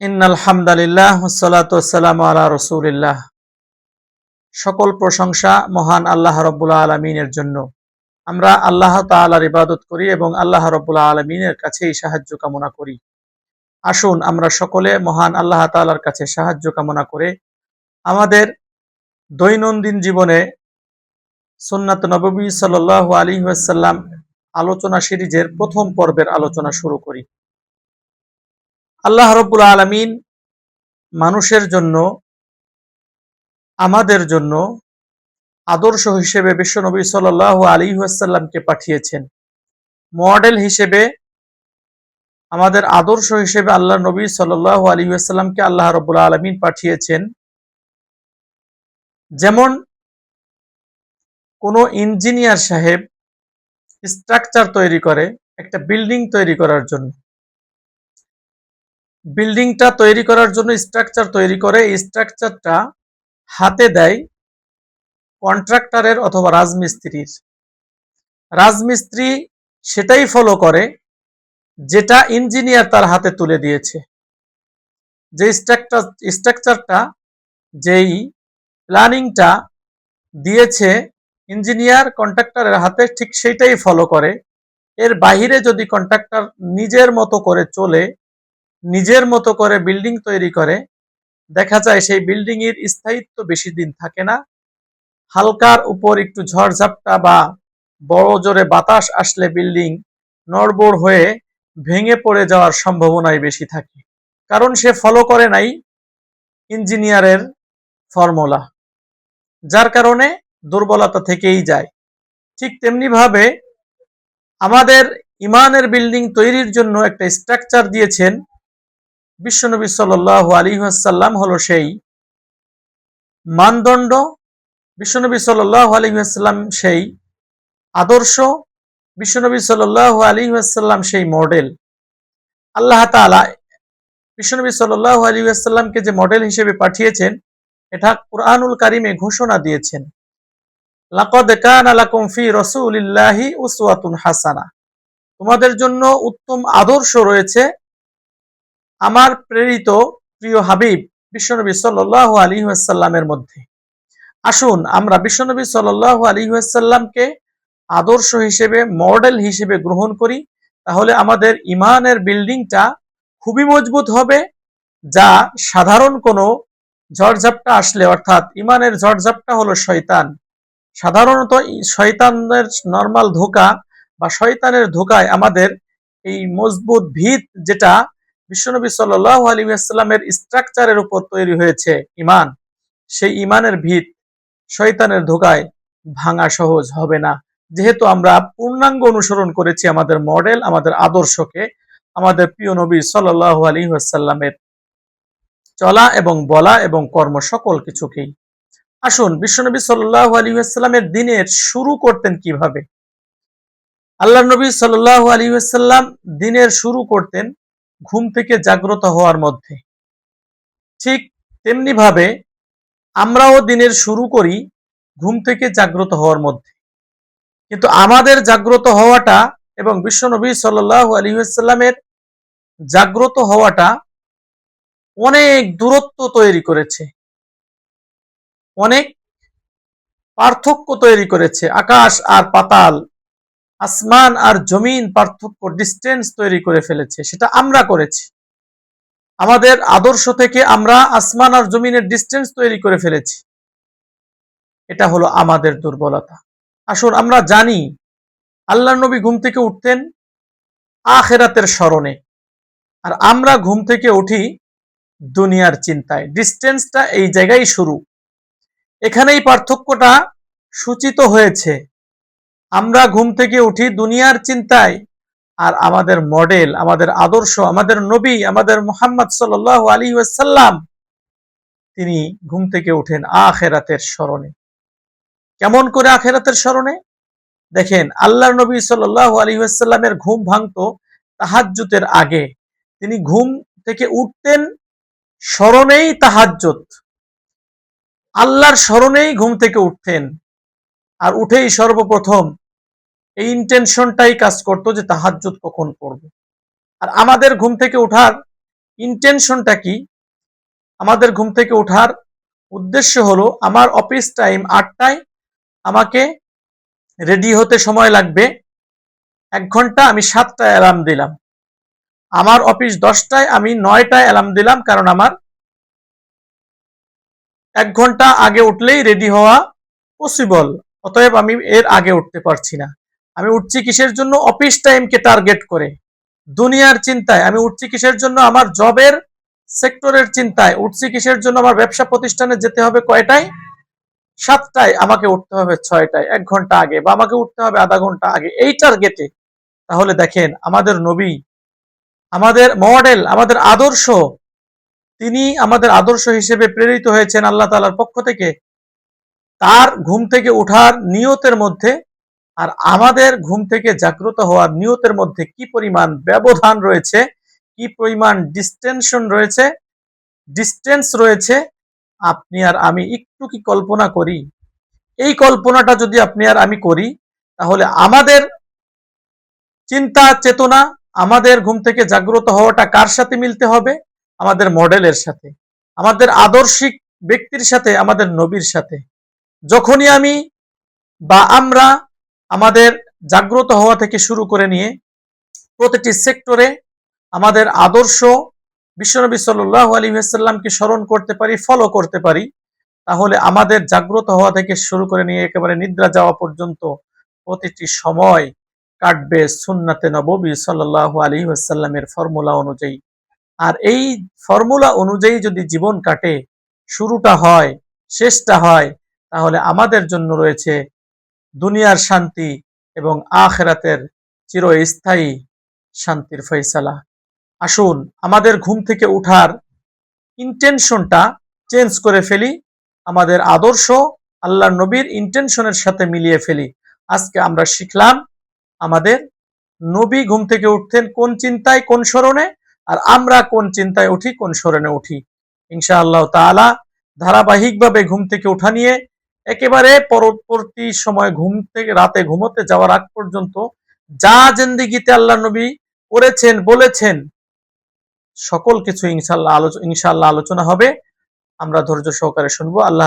ইন্নালহামদালিল্লাহ সালাতাম আলা রসুলিল্লাহ। সকল প্রশংসা মহান আল্লাহ রব্বুল্লা আলমিনের জন্য। আমরা আল্লাহ তালার ইবাদত করি এবং আল্লাহ রব্বুল্লা আলমিনের কাছেই সাহায্য কামনা করি। আসুন, আমরা সকলে মহান আল্লাহ তালার কাছে সাহায্য কামনা করে আমাদের দৈনন্দিন জীবনে সুন্নাত নবী সাল আলী ওয়াসাল্লাম আলোচনা সিরিজের প্রথম পর্বের আলোচনা শুরু করি। আল্লাহ রব্বুল আলমিন মানুষের জন্য, আমাদের জন্য আদর্শ হিসেবে বিশ্বনবী সাল আলী আসাল্লামকে পাঠিয়েছেন। মডেল হিসেবে, আমাদের আদর্শ হিসেবে আল্লাহ নবী সাল আলী আসাল্লামকে আল্লাহ রব্বুল আলমিন পাঠিয়েছেন। যেমন, কোনো ইঞ্জিনিয়ার সাহেব স্ট্রাকচার তৈরি করে, একটা বিল্ডিং তৈরি করার জন্য। বিল্ডিংটা তৈরি করার জন্য স্ট্রাকচার তৈরি করে, এই স্ট্রাকচারটা হাতে দেয় কন্ট্রাক্টরের অথবা রাজমিস্ত্রির। রাজমিস্ত্রি সেটাই ফলো করে, যেটা ইঞ্জিনিয়ার তার হাতে তুলে দিয়েছে। যে স্ট্রাকচার স্ট্রাকচারটা যেই প্ল্যানিংটা দিয়েছে ইঞ্জিনিয়ার কন্ট্রাক্টরের হাতে, ঠিক সেইটাই ফলো করে। এর বাহিরে যদি কন্ট্রাক্টর নিজের মতো করে চলে নিজের মতো করে বিল্ডিং তৈরি করে, দেখা যায় সেই বিল্ডিং এর স্থায়িত্ব বেশি দিন থাকে না। হালকার উপর একটু ঝড়ঝাপটা বা বড় জোরে বাতাস আসলে বিল্ডিং নড়বড় হয়ে ভেঙে পড়ে যাওয়ার সম্ভাবনাই বেশি থাকে। কারণ সে ফলো করে নাই ইঞ্জিনিয়ারের ফর্মুলা যার কারণে দুর্বলতা থেকেই যায়। ঠিক তেমনি ভাবে আমাদের ইমানের বিল্ডিং তৈরির জন্য একটা স্ট্রাকচার দিয়েছেন বিশ্বনবী সাল আলী আসাল্লাম হলো সেই মানদণ্ড। বিশ্বনবী সাল আলী আসাল্লাম সেই আদর্শ। বিশ্বনবী সাল আলী আসাল্লাম সেই মডেল। আল্লাহ তালা বিশ্বনবী সাল আলী আসাল্লামকে যে মডেল হিসেবে পাঠিয়েছেন, এটা কুরআনুল কারিমে ঘোষণা দিয়েছেন। কান হাসানা। তোমাদের জন্য উত্তম আদর্শ রয়েছে আমার প্রেরিত প্রিয় হাবিব বিশ্বনবী সাল আলী আসাল্লামের মধ্যে। আসুন আমরা বিশ্বনবী সাল আলী আসাল্লামকে আদর্শ হিসেবে, মডেল হিসেবে গ্রহণ করি। তাহলে আমাদের ইমানের বিল্ডিংটা খুবই মজবুত হবে, যা সাধারণ কোনো ঝড়ঝাপটা আসলে, অর্থাৎ ইমানের ঝড়ঝাপটা হলো শয়তান। সাধারণত শয়তানের নর্মাল ধোকা বা শয়তানের ধোকায় আমাদের এই মজবুত ভিত যেটা বিশ্বনবী সাল্লাহ আলী আসসালামের স্ট্রাকচারের উপর তৈরি হয়েছে ইমান সেই ইমানের ভিত শয়তানের ধোকায় ভাঙা সহজ হবে না। যেহেতু আমরা পূর্ণাঙ্গ অনুসরণ করেছি আমাদের মডেল, আমাদের আদর্শকে, আমাদের প্রিয় নবী সাল্লাহ আলী আসাল্লামের চলা এবং বলা এবং কর্ম সকল কিছুকেই। আসুন, বিশ্বনবী সাল্লাহ আলী আসাল্লামের দিনের শুরু করতেন কীভাবে? আল্লাহ নবী সাল্লাহ আলী আসাল্লাম দিনের শুরু করতেন ঘুম থেকে জাগ্রত হওয়ার মধ্যে। ঠিক তেমনি ভাবে আমরাও দিনের শুরু করি ঘুম থেকে জাগ্রত হওয়ার মধ্যে। কিন্তু আমাদের জাগ্রত হওয়াটা এবং বিশ্বনবী সাল্লাহ আলহিসাল্লামের জাগ্রত হওয়াটা অনেক দূরত্ব তৈরি করেছে। অনেক পার্থক্য তৈরি করেছে। আকাশ আর পাতাল আসমান আর জমিন পার্থক্য ডিস্টেন্স তৈরি করে ফেলেছে, সেটা আমরা করেছি। আমাদের আদর্শ থেকে আমরা আসমান আর জমিনের ডিস্টেন্স তৈরি করে ফেলেছি। এটা হলো আমাদের দুর্বলতা। আসুন, আমরা জানি আল্লাহ নবী ঘুম থেকে উঠতেন আখেরাতের স্মরণে। আর আমরা ঘুম থেকে উঠি দুনিয়ার চিন্তায়। ডিস্টেন্সটা এই জায়গায় শুরু। এখানেই পার্থক্যটা সূচিত হয়েছে। আমরা ঘুম থেকে উঠি দুনিয়ার চিন্তায়। আর আমাদের মডেল, আমাদের আদর্শ, আমাদের নবী, আমাদের মোহাম্মদ সাল আলী ওয়াসাল্লাম, তিনি ঘুম থেকে উঠেন আখেরাতের স্মরণে। কেমন করে আখেরাতের স্মরণে? দেখেন আল্লাহ নবী সাল আলী ওয়াসাল্লামের ঘুম ভাঙত তাহাজ্জুতের আগে। তিনি ঘুম থেকে উঠতেন স্মরণেই তাহাজ্জুত আল্লাহর স্মরণেই ঘুম থেকে উঠতেন। আর উঠেই সর্বপ্রথম এই ইন্টেনশনটাই কাজ করতো যে তাহাজ্জুদ কখন করব। আর আমাদের ঘুম থেকে উঠার ইন্টেনশনটা কি? আমাদের ঘুম থেকে ওঠার উদ্দেশ্য হলো, আমার অফিস টাইম আটটায় আমাকে রেডি হতে সময় লাগবে। এক ঘণ্টা আমি সাতটায় অ্যালার্ম দিলাম। আমার অফিস দশটায় আমি নয়টায় অ্যালার্ম দিলাম, কারণ আমার এক ঘণ্টা আগে উঠলেই রেডি হওয়া পসিবল অতএব আমি এর আগে উঠতে পারছি না। আমি উঠছি কিসের জন্য? অফিস টাইমকে টার্গেট করে। দুনিয়ার চিন্তায়। আমি উঠছি কিসের জন্য? আমার জবের সেক্টরের চিন্তায়। উঠছি কিসের জন্য? আমার ব্যবসা প্রতিষ্ঠানে যেতে হবে কয়টায়? সাতটায় আমাকে উঠতে হবে ছয়টায়। এক ঘণ্টা আগে বা আমাকে উঠতে হবে আধা ঘণ্টা আগে। এই টার্গেটে তাহলে দেখেন, আমাদের নবী, আমাদের মডেল আমাদের আদর্শ, তিনি আমাদের আদর্শ হিসেবে প্রেরিত হয়েছেন আল্লাহ তালার পক্ষ থেকে। তার ঘুম থেকে ওঠার নিয়তের মধ্যে আর আমাদের ঘুম থেকে জাগ্রত হওয়ার নিয়তের মধ্যে কি পরিমাণ ব্যবধান রয়েছে, কি পরিমাণ ডিস্টেনশন রয়েছে ডিস্টেন্স রয়েছে, আপনি আর আমি একটু কি কল্পনা করি? এই কল্পনাটা যদি আপনি আর আমি করি, তাহলে আমাদের চিন্তা, চেতনা, আমাদের ঘুম থেকে জাগ্রত হওয়াটা কার সাথে মিলতে হবে? আমাদের মডেলের সাথে, আমাদের আদর্শিক ব্যক্তির সাথে, আমাদের নবীর সাথে। যখনই আমি বা আমরা আমাদের জাগ্রত হওয়া থেকে শুরু করে নিয়ে প্রতিটি সেক্টরে আমাদের আদর্শ বিশ্বনবী সাল্লাহ আলী সাল্লামকে স্মরণ করতে পারি ফলো করতে পারি, তাহলে আমাদের জাগ্রত হওয়া থেকে শুরু করে নিয়ে একেবারে নিদ্রা যাওয়া পর্যন্ত প্রতিটি সময় কাটবে সুন্নাতে নবী সাল্লাহ আলী সাল্লামের ফর্মুলা অনুযায়ী। আর এই ফর্মুলা অনুযায়ী যদি জীবন কাটে, শুরুটা হয়, শেষটা হয়, তাহলে আমাদের জন্য রয়েছে দুনিয়ার শান্তি এবং আখেরাতের চিরস্থায়ী শান্তির ফয়সালা। আসুন, আমাদের ঘুম থেকে উঠার ইন্টেনশনটা চেঞ্জ করে ফেলি, আমাদের আদর্শ আল্লাহ নবীর ইন্টেনশনের সাথে মিলিয়ে ফেলি। আজকে আমরা শিখলাম আমাদের নবী ঘুম থেকে উঠতেন কোন চিন্তায়, কোন স্মরণে, আর আমরা কোন চিন্তায় উঠি, কোন স্মরণে উঠি। ইনশা আল্লাহ তালা ধারাবাহিকভাবে ঘুম থেকে উঠা নিয়ে একেবারে পরবর্তী সময় ঘুম থেকে রাতে ঘুমোতে যাওয়ার আগ পর্যন্ত যা জিন্দিগিতে আল্লাহ নবী করেছেন, বলেছেন, সকল কিছু ইনশাল্লাহ আলোচনা ইনশাল্লাহ আলোচনা হবে। আমরা ধৈর্য সহকারে শুনব। আল্লাহ